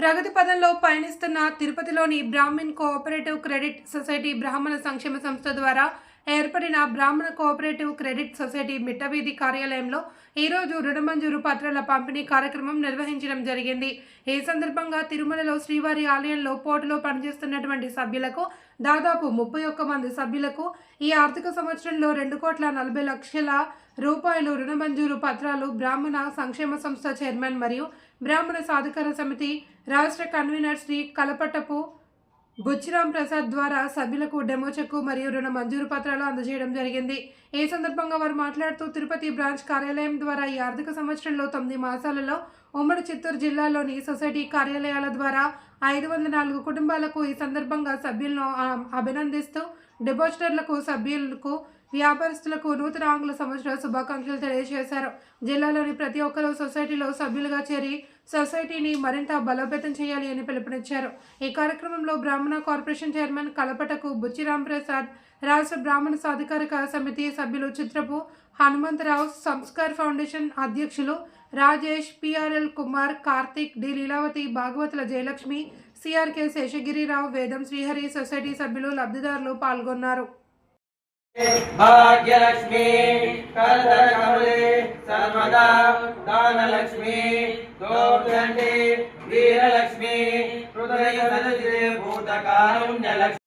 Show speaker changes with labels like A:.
A: ప్రగతి పదంలో పయనిస్తున్న తిరుపతిలోని Brahmin cooperative credit society బ్రాహ్మణ సంక్షేమ సంస్థ ద్వారా ఏర్పడిన బ్రాహ్మణ కోఆపరేటివ్ క్రెడిట్ సొసైటీ మిట్టవీధి కార్యాలయంలో ఈరోజు రుణ మంజూరు పత్రాల పంపిణీ కార్యక్రమం నిర్వహించడం జరిగింది. ఈ సందర్భంగా తిరుమలలో శ్రీవారి ఆలయంలో పోటులో పనిచేస్తున్నటువంటి సభ్యులకు దాదాపు ముప్పై ఒక్క మంది సభ్యులకు ఈ ఆర్థిక సంవత్సరంలో రెండు కోట్ల నలభై లక్షల రూపాయలు రుణ మంజూరు పత్రాలు బ్రాహ్మణ సంక్షేమ సంస్థ చైర్మన్ మరియు బ్రాహ్మణ సాధికార సమితి రాష్ట్ర కన్వీనర్ శ్రీ కలపటపు బుచ్చిరాం ప్రసాద్ ద్వారా సభ్యులకు డెమో చెక్కు మరియు రుణ మంజూరు పత్రాలు అందజేయడం జరిగింది. ఈ సందర్భంగా వారు మాట్లాడుతూ తిరుపతి బ్రాంచ్ కార్యాలయం ద్వారా ఈ ఆర్థిక సంవత్సరంలో తొమ్మిది మాసాలలో ఉమ్మడి చిత్తూరు జిల్లాలోని సొసైటీ కార్యాలయాల ద్వారా ఐదు వందల నాలుగు కుటుంబాలకు ఈ సందర్భంగా సభ్యులను అభినందిస్తూ డిపాజిటర్లకు సభ్యులకు వ్యాపారస్తులకు నూతన ఆంగ్ల సంవత్సర శుభాకాంక్షలు తెలియజేశారు. జిల్లాలోని ప్రతి ఒక్కరూ సొసైటీలో సభ్యులుగా చేరి సొసైటీని మరింత బలోపేతం చేయాలి అని పిలుపునిచ్చారు. ఈ కార్యక్రమంలో బ్రాహ్మణ కార్పొరేషన్ చైర్మన్ కలపటకు బుచ్చిరాం ప్రసాద్ రాష్ట్ర బ్రాహ్మణ సాధికారిక సమితి సభ్యులు చిత్రపు హనుమంతరావు సంస్కార్ ఫౌండేషన్ అధ్యక్షులు Rajesh PRL Kumar Karthik D. Leelavathi Bhagavatula Jayalakshmi CRK Seshagirirao Vedam Srihari society సభ్యులు లబ్ధిదారులు పాల్గొన్నారు.
B: భాగ్యలక్ష్మి సర్వదా దానలక్ష్మి వీరలక్ష్మి హృదయ సదజే భూత కారుణ్యలక్ష్మి